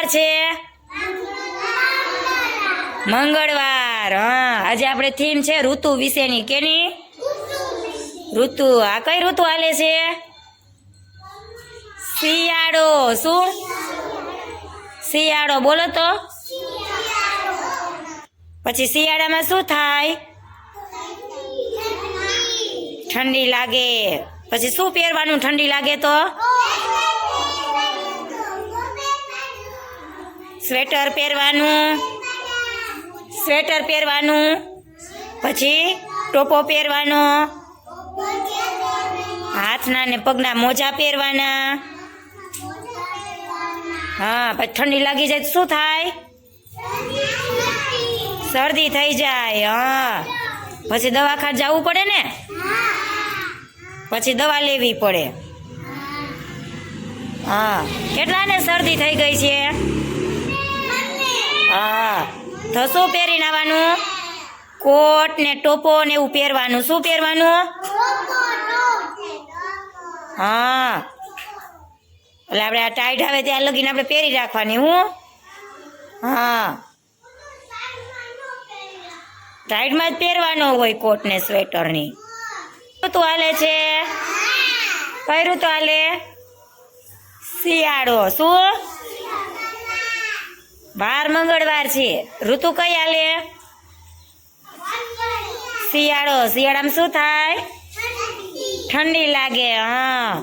વાર છે? મંગળવાર, હા. આજે આપણે થીમ છે ઋતુ વિશેની. કેની? ઋતુ. આ કઈ ઋતુ હાલે છે? શિયાળો. શું? શિયાળો. બોલો તો. પછી શિયાળામાં શું થાય? ઠંડી લાગે. પછી શું પહેરવાનું ઠંડી લાગે તો? સ્વેટર પહેરવાનું સ્વેટર પહેરવાનું, પછી ટોપો પહેરવાનો, હાથના ને પગના મોજા પહેરવાના. હા, પછી ઠંડી લાગી જાય તો શું થાય? શરદી થઈ જાય, હા. પછી દવાખાને જવું પડે ને? પછી દવા લેવી પડે. હા કેટલાને શરદી થઈ ગઈ છે? તો શું પહેરીને આવવાનું? કોટ ને ટોપો ને એવું પહેરવાનું. શું પહેરવાનું? હા. એટલે આપણે આ ટાઈટ આવે ત્યાં લગીને આપણે પહેરી રાખવાની, હું? હા. ટાઈટમાં જ પહેરવાનો હોય કોટ ને સ્વેટરની ઋતુ હાલે છે? કઈ ઋતુ હાલે? શિયાળો. શું? બાર મંગળવાર છે. ઋતુ કઈ હાલે? શિયાળો. શિયાળામાં શું થાય? ઠંડી લાગે હા.